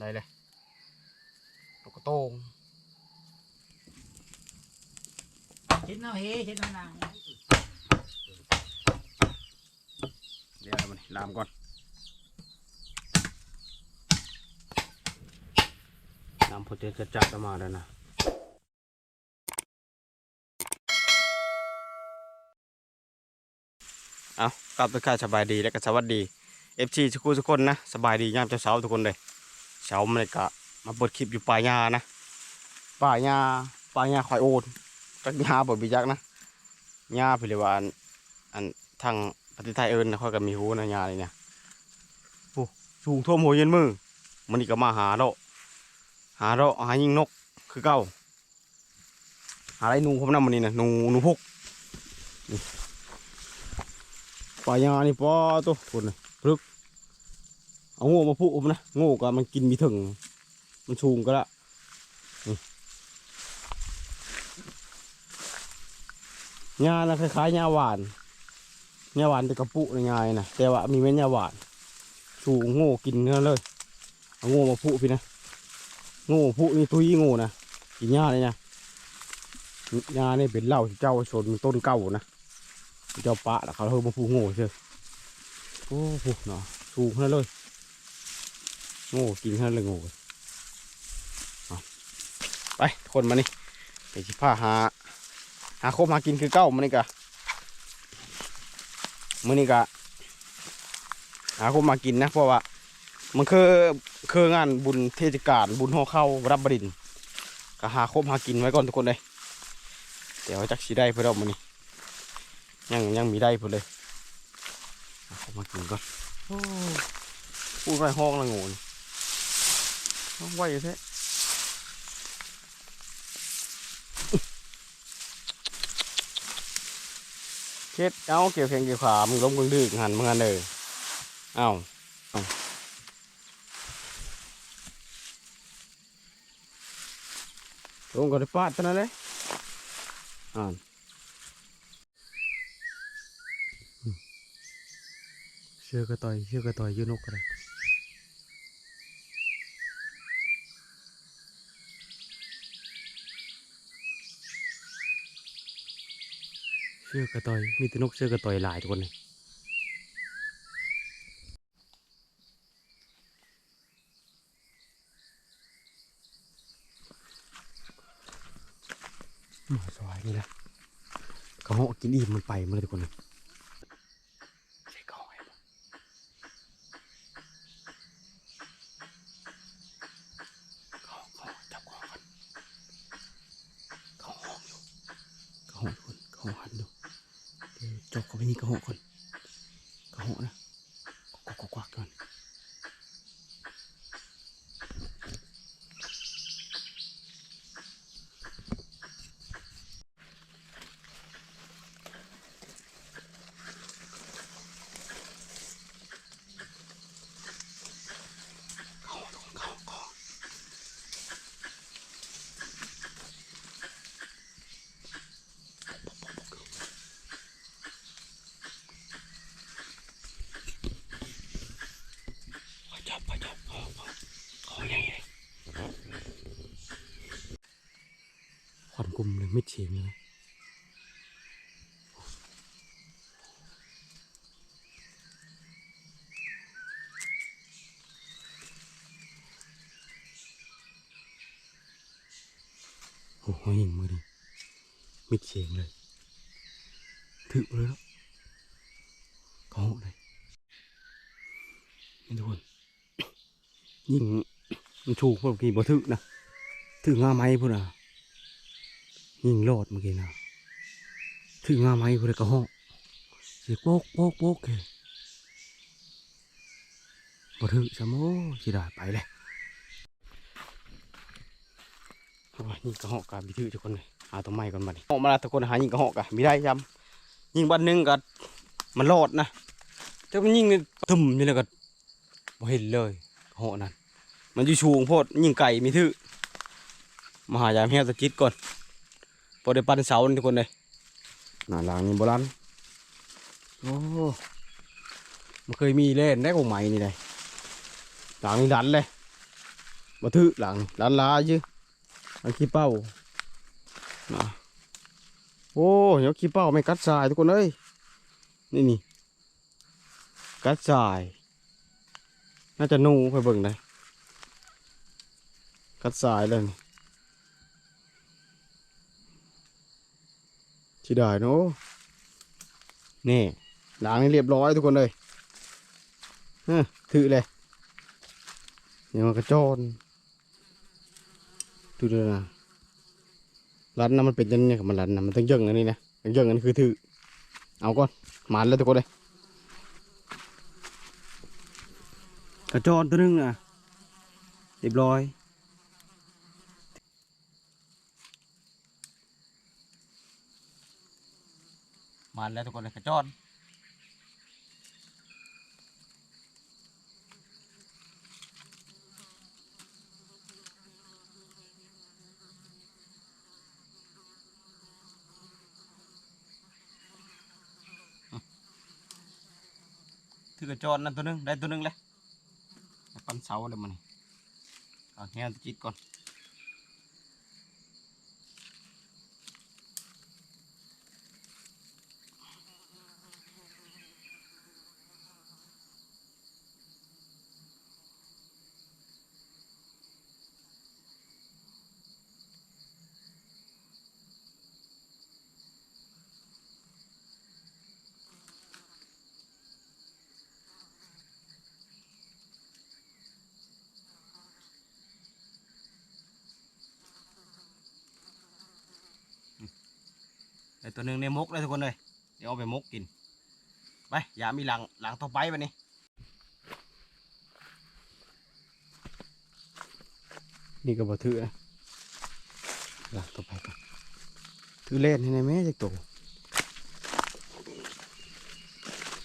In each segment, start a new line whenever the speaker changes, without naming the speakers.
ได้เลยนกกระโต้ง
เห็นเอาเฮเห็นเอานาง
เดี๋ยวมันลามก่อนน้ำพอเจจะจัดออกมาแล้วนะเอากลับไปค่าสบายดีและก็สวัสดีเอฟซีทุกคนทุกคนนะ สบายดียามเช้าๆทุกคนเลย เช้ามันเลยก็มาเปิดคลิปอยู่ป่าหญ้านะป่าหญ้าป่าหญ้าควายโอนจักหญ้าบ่บิจักนะหญ้าพิริวาอันอันทางประเทศไทยเอิญนะค่อยก็มีหูนะหญ้าเลยเนี่ยโอ้สูงท่วมหัวเย็นมือมันนี่ก็มาหาเราหาเราหายิงนกคือเก้าหาอะไรนูผมนำมันนี่นะนูนูพกป่าหญ้านี่ปอตัวคนนะรึก เอาโง่มาพุผมนะโง่ก็มันกินมีถึง มันสูงก็ละนี่งานะคล้ายๆงาหวานงาหวานแต่กระปุกในงายนะแต่ว่ามีเม็ดงาหวานสูงโง่กินเนื้อเลยเอาโง่มาพุพี่นะโง่พุนี่ตุยโง่นะกินหญ้าเลยนะหญ้านี่เป็นเหล้าที่เจ้าชนต้นเก่านะเจ้าปะแล้วเขาเพิ่มมาพุโง่เชียวโอ้พุเนาะสูงขนาดเลย ง่กินขนาดเลยโง่ไปคนมานี่ไปสิพาหา หาโคบหากินคือเก้ามันนี่กะมันนี่กะหาโคบมากินนะเพราะว่า มันคือคืองานบุญเทศกาลบุญห่อเข้ารับบดินก็หาโคบหากินไว้ก่อนทุกคนเลยเดี๋ยวจักสีได้เพื่อนเรามันนี่ยังยังมีได้เพื่อนเลยหาโคบมากินก่อนพูดไปห้องละโงูนี่ ห้องไวแท้เช็ดเอาเกี่ยวแขงเกี่ยวขามึงล้มกึ่งดึกหันมึงหันเลยเอาเอาลงก็ได้ปาดเท่านั้นเลยอ่านเชื่อกระต่อยเชื่อกระต่อยอยืนนกกระไร ชื่อกระต่อย มีแต่นกเชื่อกระต่อยหลายทุกคนเลยมาสวายนี่แหละเขาเหาะกินอิ่มมันไปมาเลยทุกคนเลยใส่กล่องไว้บ่เขาเขาจับกล่องกันเขาห้องอยู่เขาห้องคนเขาหันอยู่เดี๋ยวจกเขาไปนี่เขาห้องคนเขาห้องนะกวักกวักกวักก่อนเขาห้องทุกคนเขาห้องเขาห้องเขาจับเขาจับเขาเขาเขาใหญ่เลยควันกลุ่ มิดเสียงเลยโอ้โหยิงมือดิมิดเสียงเลยถึกเลยแล้วเขาเลยนี่ทุกคนยิ่งมันชูพวกกี้บ่ถึกนะถึกงาไม้พุ่นอะ ยิ่งรอดเมื่อกี้นะถึกงาไม้พุ่นก็ห้องเสียโป๊กโป๊กโป๊กเลยบ่ถึกซะโมสิได้ไปเลยโอ้ยยิงกระหอกกะมีถือทุกคนเลยหาตัวไม้ก่อนบัดนี้ออกมาแล้วทุกคนหายิงกระหอกกะมีได้จำยิงบันหนึงก็มันรอดนะแต่มันยิงตึมนี่แล้วก็บ่เห็นเลยกระหอกนั่นมันอยู่ชูงโพดยิงไก่มีทื่อมาหายามเฮียตะจิตก่อน พอได้ปั้นเสานี่ทุกคนเลยหน้าหลังนี่โบราณโอ้มันเคยมีเล่นได้กว่าใหม่นี่เลยหลังนี่ดันเลยบ่ถือหลังล้านลายื้ออันขี้เป้านะโอ้เดี๋ยวขี้เป้าไม่กัดสายทุกคนเอ้ยนี่นี่กัดสาย น่าจะนูไปเบิ่งได้กัดสายเลยนี่ ชิได้เนาะนี่ล้างให้เรียบร้อยทุกคนเลยฮะถือเลยเนี่ยมันกระจอนดูดูนะรันนะมันเป็นยังไงกับมันรันนะมันต้องย่งอันนี้นะต้องย่งอันนี้คือถือเอาก่อนหมันแล้วทุกคนเลยกระจอนตัวหนึงอะเรียบร้อย มันแล้วทุกคนเลยกระจอนถือกระจอนนั่นตัวหนึงได้ตัวหนึงเลยปันเสาเลยมันเอาแง่ตะจิตก่อน ตัวหนึ่งในมกเลยทุกคนเลยเดี๋ยวเอาไปมกกิน ไปอย่ามีหลังหลังต่อไปวันนี้นี่ก็บ่ถือนะหลังต่อไปก่อนถือเล่นให้ในแม่จักโต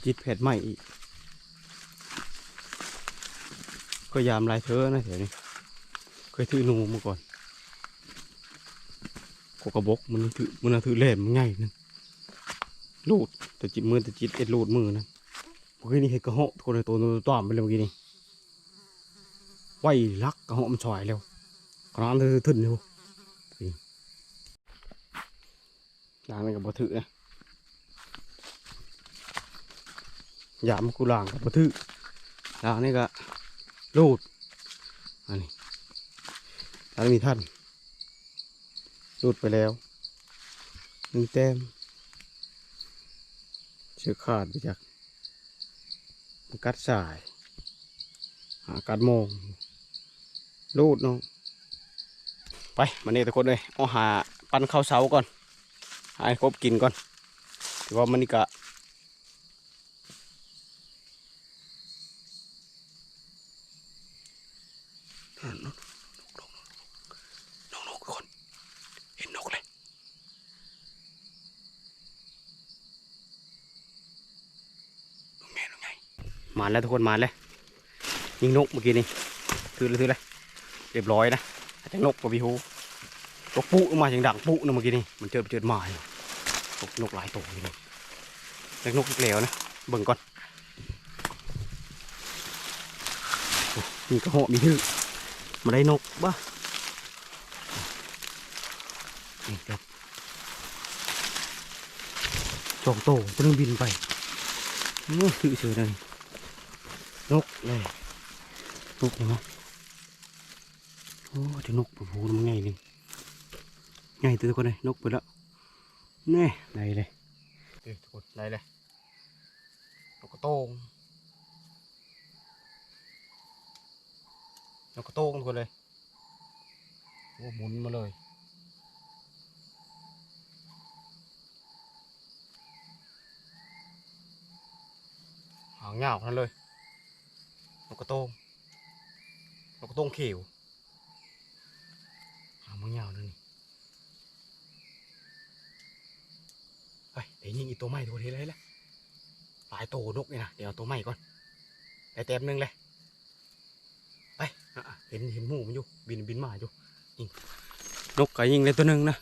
จิตแผดใหม่อีกก็ยามลายเธอนะเดี๋ยวนี้เคยถือหนูมาก่อน กกระบกมันถือมันถือเล่มมันง่ายนึงลูดแต่จิตมือแต่จิตเอ็ดลูดมือนะเมื่อกี้นี่เห็ดกระเหาะคนในตัวตัวต้มไปเลยเมื่อกี้นี่ไหวลักกระเหาะมันฉอยแล้วกระนั้นถือถึนอยู่นี่างนี่กับบัถือนะยามกูล่างกับบัถือยางนี่ก็ลูดอันนี้อันนี้มีท่าน หลุดไปแล้วหนึ่งแต้มเชือกขาดไปจากมันกัดสาย หากัดโมงรูดเน้องไปมาเนี่ยทุกคนเลยเอาหาปั้นข้าวเสาก่อนให้ครบกินก่อนถือว่ามันนี่กะนกนกนกนกนกทุกคน เห็นนกเลยนกไงนกไง มาแล้วทุกคนมาแล้วยิงนกเมื่อกี้นี่ถือเลยถือเลยเรียบร้อยนะจังนกกับพี่ฮูนกปุ๊มาอย่างดังปุ๊นะเมื่อกี้นี่มันเจอเจอหมายนกนกหลายตัวอยู่นี่จักนกอีกแล้วนะเบิ่งก่อนมีกระหาะมีถือมาได้นกบ้านี่ครับจองโตเพิ่งบินไปนี่คือเฉยเลย นกเลยนกเห็นไหมโอ้เดี๋ยวนกปูปูมันไงนี่ไงตัวทุกคนเลยนกไปแล้วนี่ไหนเลยเดี๋ยวทุกคนไหนเลยนกกระโตงนกกระโตงทุกคนเลยโอ้หมุนมาเลยหางเงาทั้งนั้นเลย กระโตงนกกระโตงเขียวหามันเงานั่นนี่เฮ้ยเดี๋ยวยิงอีกตัวใหม่ตัวทีเลยละหลายตัวนกนี่นะเดี๋ยวเอาตัวใหม่ก่อนได้เต็มหนึ่งเลยไปเห็นเห็นหมูมันอยู่บินบินมาอยู่ยิงนกก็ยิงเลยตัวหนึ่งนะ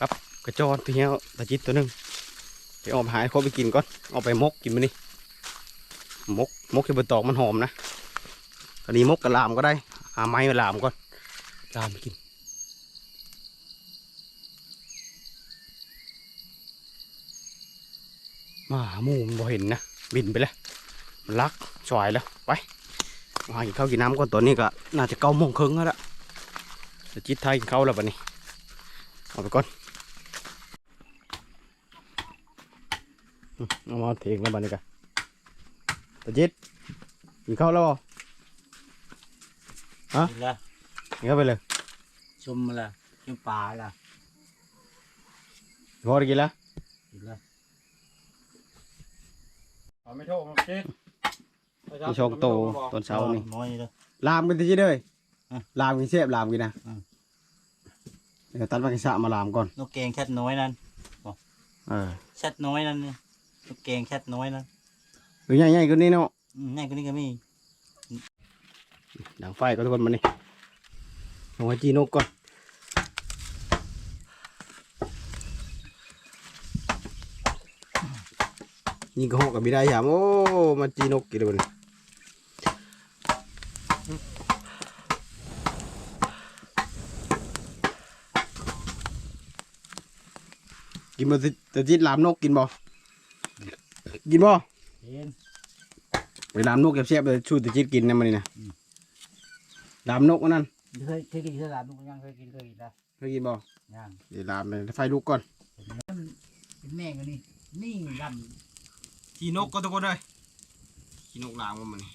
กับกระจอนตัวเนี้ยตะจิตตัวหนึ่งเดี๋ยวออกไปหาให้เขาไปกินก่อนเอาไปมกกินมันนี่มก มกที่บนตอกมันหอมนะอันนี้มกกระลามก็ได้หาไม้มาลามก่อนลามกินมาหมูมันบ่เห็นนะบินไปแล้วมันลักสวยแล้วไปมากินข้าวกินน้ำก่อนตอนนี้ก็น่าจะเก้าโมงครึ่งแล้วละจะจิตไทยกินข้าวแล้วบัดนี้เอาไปก่อนมเอามาเทงแล้วบัดนี้กัน จิตกินข้าวแล้วบ่
กินละ
กินข้าวไปเลย
ชุมละชุมปลาละ
พอได้กินแล้ว
กินละ
ไม่โทษผมเช็ด
มีช่องโตตอนเช้านี่
น้อยเลย
ลามกันตะจิตเลย
อะ
ลามกินเสียบลามกินนะ
อืม
เดี๋ยวตัดมากินสะมาลามก่อน
นกแกงแคทน้อยนั่น
เออ
แคทน้อยนั่นนี่นกแกงแคทน้อยนั่น
หรือใหญ่ๆกว่านี้เนาะ
อืมง่ายกว่านี้ก็มี
ดังไฟก็ทุกคนมานี่ลงไว้จีนกก่อนยิงกระหอกกับมีได้ยามโอ้มาจีนกกี่เดือนกินบ่ติแต่จิตลามนกกินบ่กินบ่
เห็น
ไปลามนกเสียบๆเลยชูแต่จิตกินนะมันนี่นะ
อืม
ลามนกอันนั้น
เคยเคยกินเคยหลานนกย่างเคยกินเคยกินละ
เคยกินบ่
ย่าง
เดี๋ยวลามเลยไฟลุกก่อน
เป็นแม่กันนี่นี่ล
ขี่นกก็ทุกคนเลยขี่นกลามมันนี่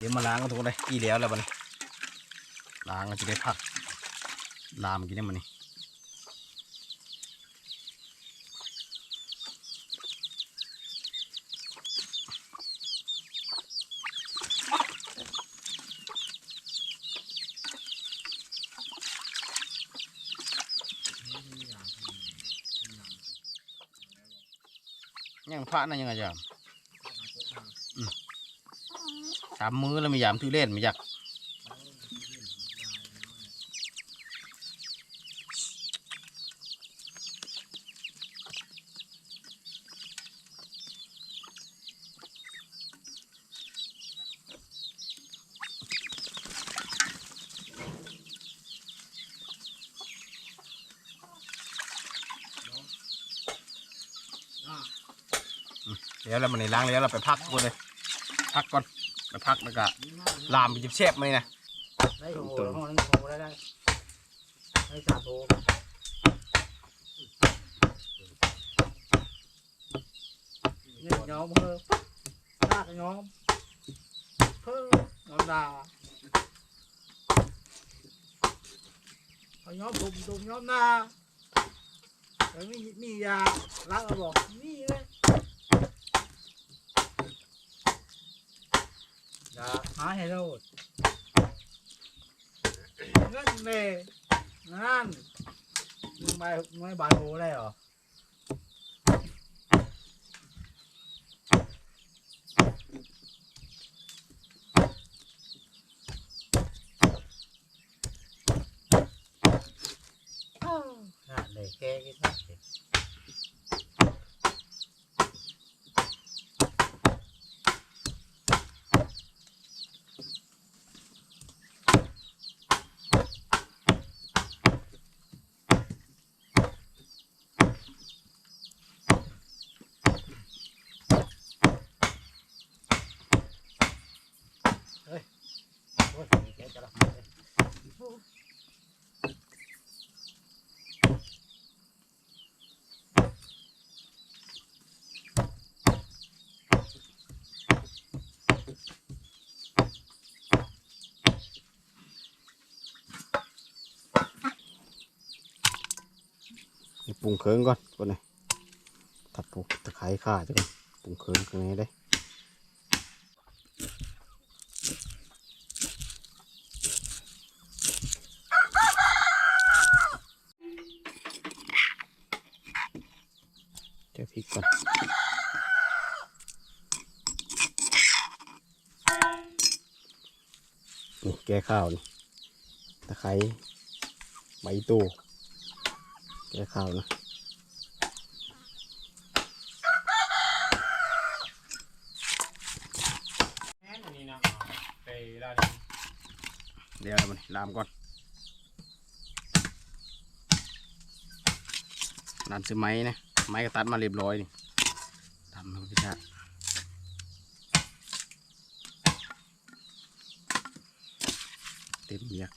เดี๋ยวมาล้างกันทุกคนเลยกี่แล้วแล้วบัดนี้ล้างก็จะได้พักลามกินได้มันนี่ยังพระนั่นยังไงจ๊ะ สามมื้อแล้วไม่ยามทื่อเล่นไม่อยากเดี๋ยวเรามันในล้างแล้วเราไปพักก่อนเลย พักก่อน ไปพักแล้วก็ลามไปจิบเชฟไหมนะ
ได้โทรห้องนั้นโทรได้ได้ได้สาโทรนี่ยอมเพิ่มลากยอมเพิ่มยอมดาเอายอมตุ่มตุ่มยอมนาแล้วมีมียาล้างเอาบอกนี่เลยยา หาให้โดดเงินเมนั่นมึงใบไม่ใบโอได้เหรอาวนั่นเลยแกกินนะ โอ้ยแกจะรับมาเลย
นี่ป รุงเครื่องก่อนก่อนเลยตัดปลูกตะไคร้ข่าจ้ะก่อนปรุงเครื่องตรงนี้ได้เดี๋ยวพริกก่อนนี่แก้ข้าวนี่ตะไคร้ใบตู แก้ข้าวนะ
แม่นอันนี้นะไปลาด
เดี๋ยวมันลามก่อนลามซื้อไม้นะ ไม้ก็ตัดมาเรียบร้อยนี่ทำให้พิชาติเต็มเบียก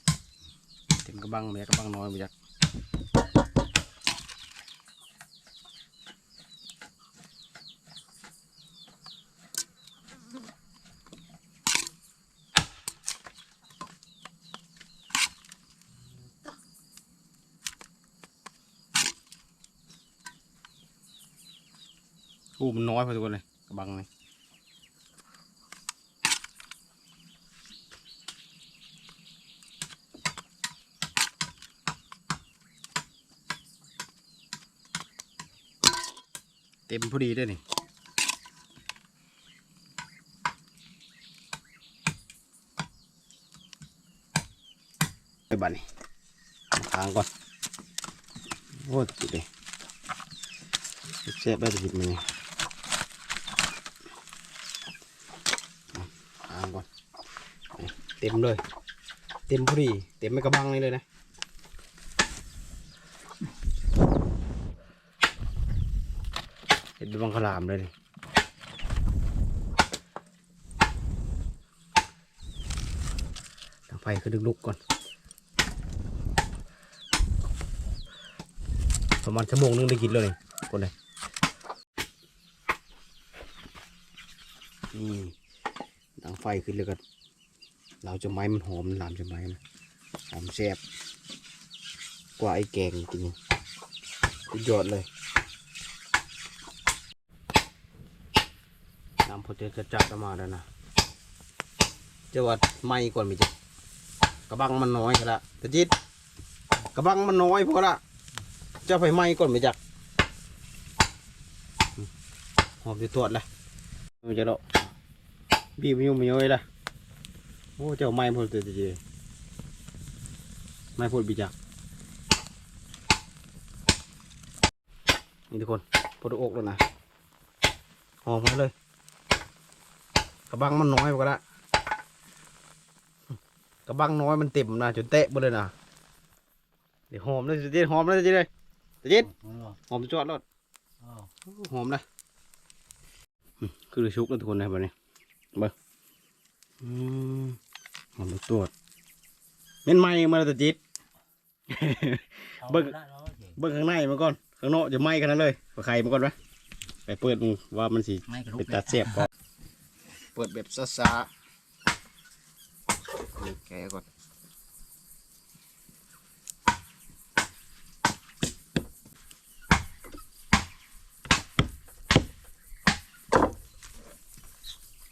เต็มกระบังเบียกกระบังน้อยเบียก อู้มันน้อยพอทุกคนเลยกระบังเลยเต็มพอดีด้วยนี่ไปบันนี่ค้างก่อนโอ้จิเลยเสียบได้จะหยิบมาเนี่ยค้างก่อนนี่ เต็มเลย เต็มพอดี เต็มไม่กระบังนี่เลยนะเห็ดเป็นบังขลามเลยนี่ทางไฟคือดึกลุกก่อน ประมาณชั่วโมงนึงได้กินเลยคนเลยนี่ดังไฟขึ้นเลยก็ เราจะไม้มันหอมลามจะไม้นะหอมแซ่บกว่าไอ้แกงจริงสุดยอดเลยน้ำพอเทจะจัดออกมาแล้วนะจะวัดไม้ก่อนมิจะกระบังมันน้อยก็ละต่จิตกระบังมันน้อยพอละจะไฟไหม้ก่อนไหมจักหอมจะตรวจเลยมันจะโดบีบมันยุ่งมันย้อยละ อ้เจ้าไม้พูดตัวจีไม้พูดบิจักนี่ทุกคนพูดอกแล้วนะหอมมาเลยกระบังมันน้อยกว่าละกระบังน้อยมันเต็มนะจนเตะหมดเลยนะเดี๋ยวหอมเลยจีหอมเลยจีเลยจีหอมจอดรถหอมนะอืมคือชุกแล้วทุกคนนะแบบนี้เบิ้งอืม หอมตัวจเม่นไหม้มาแล้วแต่จิต เบิ่ง เบิ้งข้างในมาก่อน ข้างนอกจะไหม้ขนาดนั้นเลยไปไข่มาก่อนไหมไปเปิดมึงว่ามันสิ
ไม่กระลุก
เป็นตาเสียบก่อนเปิดแบบซาๆนี่แกะก่อน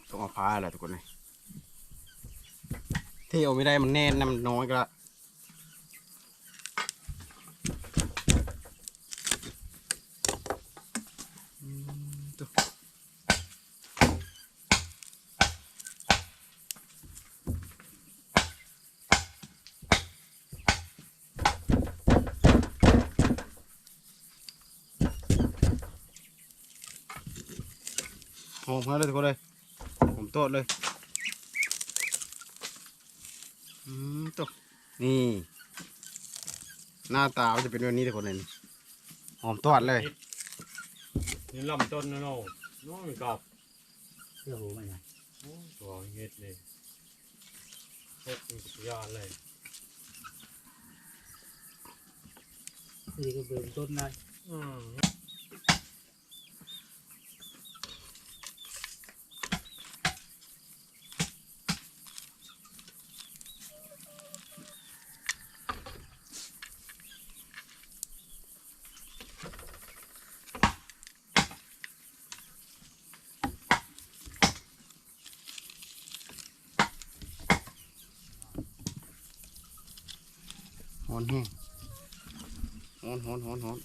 ต้องเอาผ้าแหละทุกคนเลย ที่เอาไม่ได้มันแน่นนะมันน้อยก็ละอืมตัวหอมมากเลยทุกคนเลยผมโตดเลยอืมตัว นี่ หน้าตามันจะเป็นแบบนี้ทุกคนเลยนี่หอมตอดเลย
นี่ลำต้นนะโน่น้องกับ
เชื่อผมไหมนะ
โอ้ตัวเฮ็ดเลยเฮ็ดมันสุดยอดเลย
นี่ก็เป็นต้นได้
อืม
อนแห้งหอนหอนหอนหอน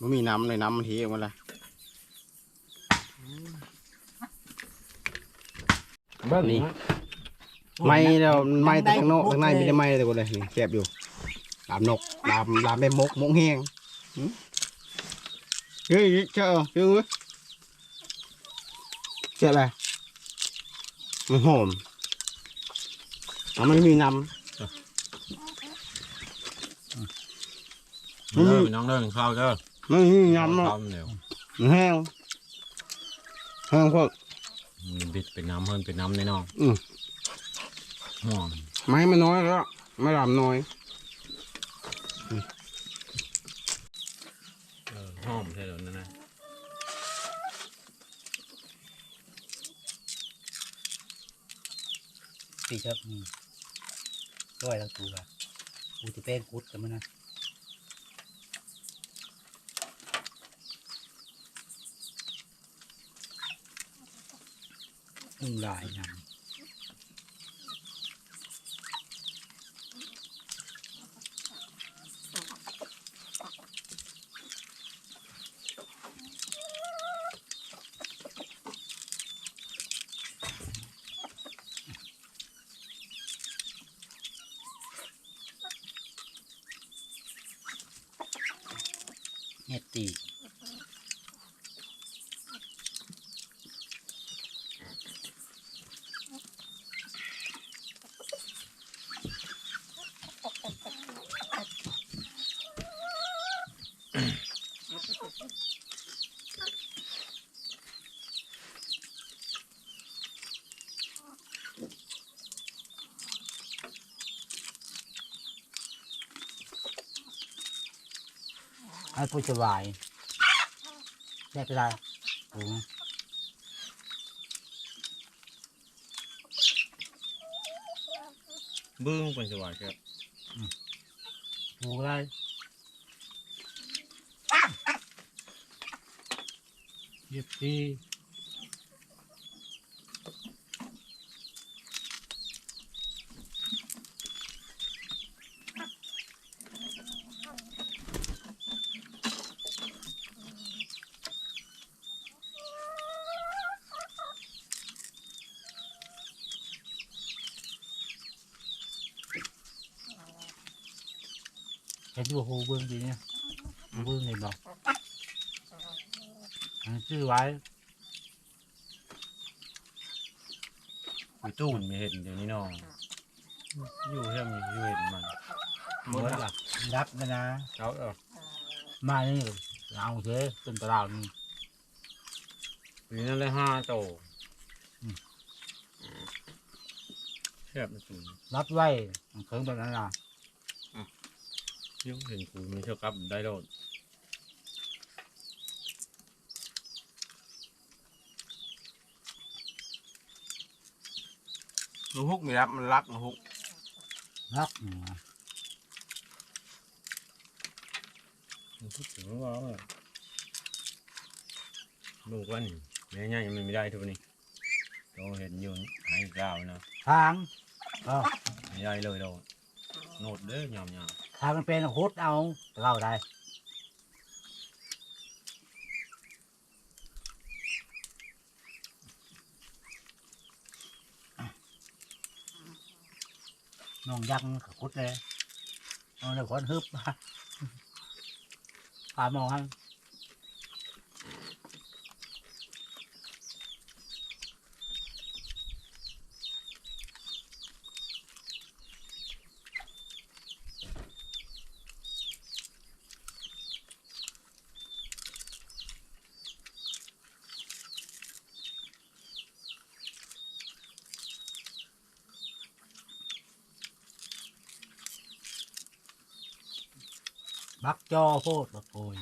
มันมีน้ำเลยน้ำมันทีออกมาละนี่ไม่แล้วไม่แต่ข้างนอกข้างในไมแต่ได้ไม่แต่คนเลยนี่แคบอยู่ลามนกลามลามไปมกมกแห้งหึเฮ้ยเจ้าเฮ้ยเว้ยเจ้าอะไรมันหอม อะมันมีน้ำ
เด้อน้องเด้อข้าวเด้อ
มันมีน้ำเนาะ
ข้าวเหนียว
มันแห้งแห้งพวก
มันบิดเป็นน้ำเพิ่นเป็นน้ำแน่นอน
อืม
หอม
ไม้มันน้อยแล้วไม่ลามน้อย
เออหอมใช่แล้วนั่นนะ
ปีครับ ร้อยทั้งกูอะกูจะแป้งกุดกันมั้ยนะมึงลายนะเตี ให้ผู้สบายแยกไปได้โอ้
บึ้งเป็นสวายครับ
โหได้เย็บ เห็นว่าโหเบิ้งดีเนี่ยเบิ้งเลยบอกอันชื่อไว้
คุยตู้นมีเห็นเดี๋ยวนี้น้องอยู่เฮียมีอยู่เห็นมัน
หมดละรับนะนะ
เอาเออ
มานี่เอาเถอะเป็นตลาดนี่
ปีนั้นได้ห้าโต
อืม
แคบมันสูง
รับไว้เคิงแบบนั้นล่ะ
ยุ่งเห็นกูมีเท่ากับได้โดด
หนูฮุกมีรับมันรักหนูฮุก
รับอืม
มันพูดถึงว่าแบบลูกวันแม่ย่ายังไม่ได้ทุกวันนี้เราเห็นอยู่หายกล่าวนะ
ทางก็
ไม่ได้เลยเรา โนดเด้อยอมยอม
ทามันเป็นฮุดเอาเราได้น้องยังขุดเลยน้องเลยคนฮึบพามองให้ จอโพดบักโอย